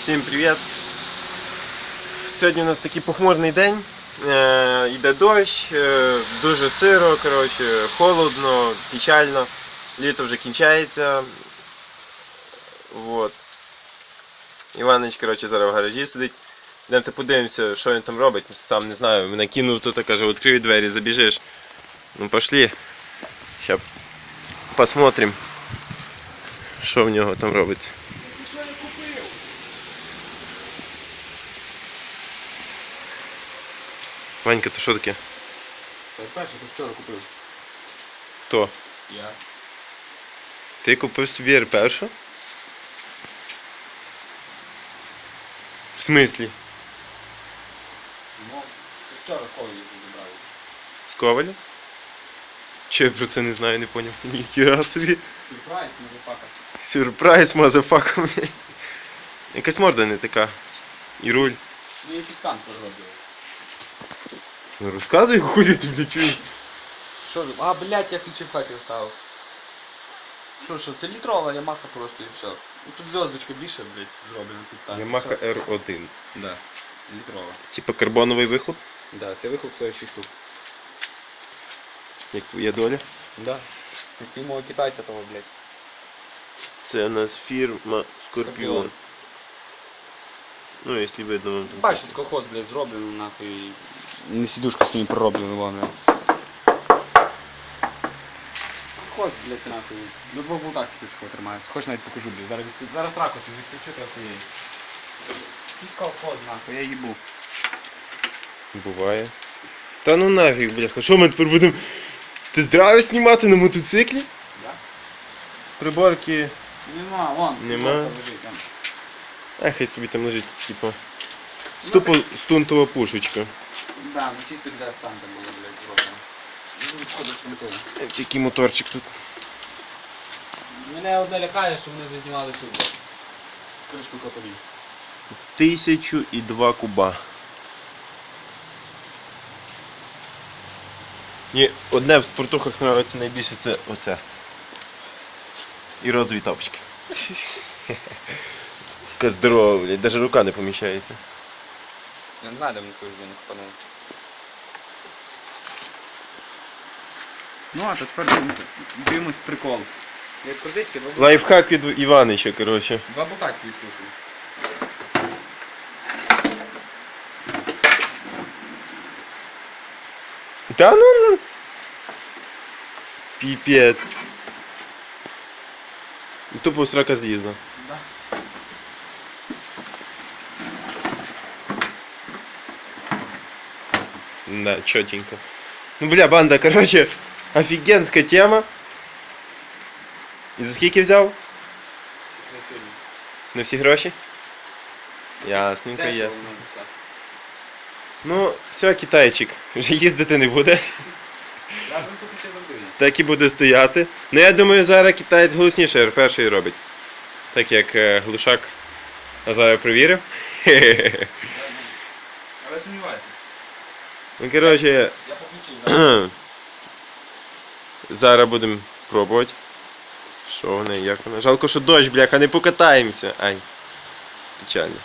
Всім привіт! Сьогодні у нас такий похмурний день. Е, йде дощ, е, дуже сиро, коротше, холодно, печально. Літо вже кінчається. Вот. Іванич, коротше, зараз в гаражі сидить. Йдемте подивимося, що він там робить. Сам не знаю. Мене кинув тут, каже, відкрий двері, забіжиш. Ну пошли. Сейчас посмотрим, що в нього там робиться. Це що я купив? Ванька, то що таке? Це перше, ти вчора купив. Хто? Я. Ти купив собі першу? В смислі? Ну, ти вчора колі забрав. З Коваля? Чи я про це не знаю, не поняв. Ніхіра собі. Сюрприз, мазафака. Сюрприз, мазафака. Якась морда не така. І руль. Ну, який стан переробив. Ну розказуй, хулі ти бля чуєш. Що ж? А, блядь, я ключі в хаті оставив. Що, що, це літрова Ямаха просто і все. Ну тут зв'язочка більше, блядь, зроблена під стан. Yamaha R1. Да. Літрова. Типа карбоновий вихлоп, Да, це вихлоп стоїть 6 штук. як твоя доля. Да. Ти мого китайця того, блядь. Це у нас фірма Скорпіон. Скорпіон. Ну, якщо видно вам. тут. Бачиш, тут колхоз, блядь, зроблено нахуй. Не сідушка сьогодні пророблена вами. Колхоз, блядь, нахуй. На двох болтах ключко тримається. Хоч навіть покажу, блядь. Зараз, відкрив- зараз ракурсом відключу, ти охуєй. І колхоз, нахуй, я їбу. Буває. Та ну нафіг, бляха, що ми тепер будемо тест-драйви знімати на мотоциклі? Да? Приборки. Нема, вон. Нема? лежить, вон. А хай собі там лежить, типу. Ступо стунтова пушечка. Да, ну чисто для станта було, блядь, зроблено. Ну, контури. Який моторчик тут. Мене одне лякає, що вони зазнімали цю. Кришку копові. Тисячу і два куба. Ні, одне в спортухах подобається найбільше це оце. І розові тапочки. Яка здорова, блядь, навіть рука не поміщається. Я не знаю, де мені той день хапанув. Ну, а то тепер дивимося. Дивимось прикол. Як крутички, два, Лайфхак від Іванича, коротше. два бутаки відкручую. Та ну ну. Піпет. Тупо срака з'їзна. Да. Да, чотенько. Ну бля, банда, короче, офігенська тема. І за скільки взяв? На всі гроші? Ясненько, ясно. Ну, все, китайчик. Вже їздити не буде. Я в принципі це завжди. Так і буде стояти. Ну я думаю, зараз китаєць голосніше перший робить. Так як е, глушак. А зараз провірив. Але сумніваюся. Ну, коротше, Я поключив. зараз будемо пробувати. Що вона, як вона. Жалко, що дощ, бляха, не покатаємося. Ай. Печально.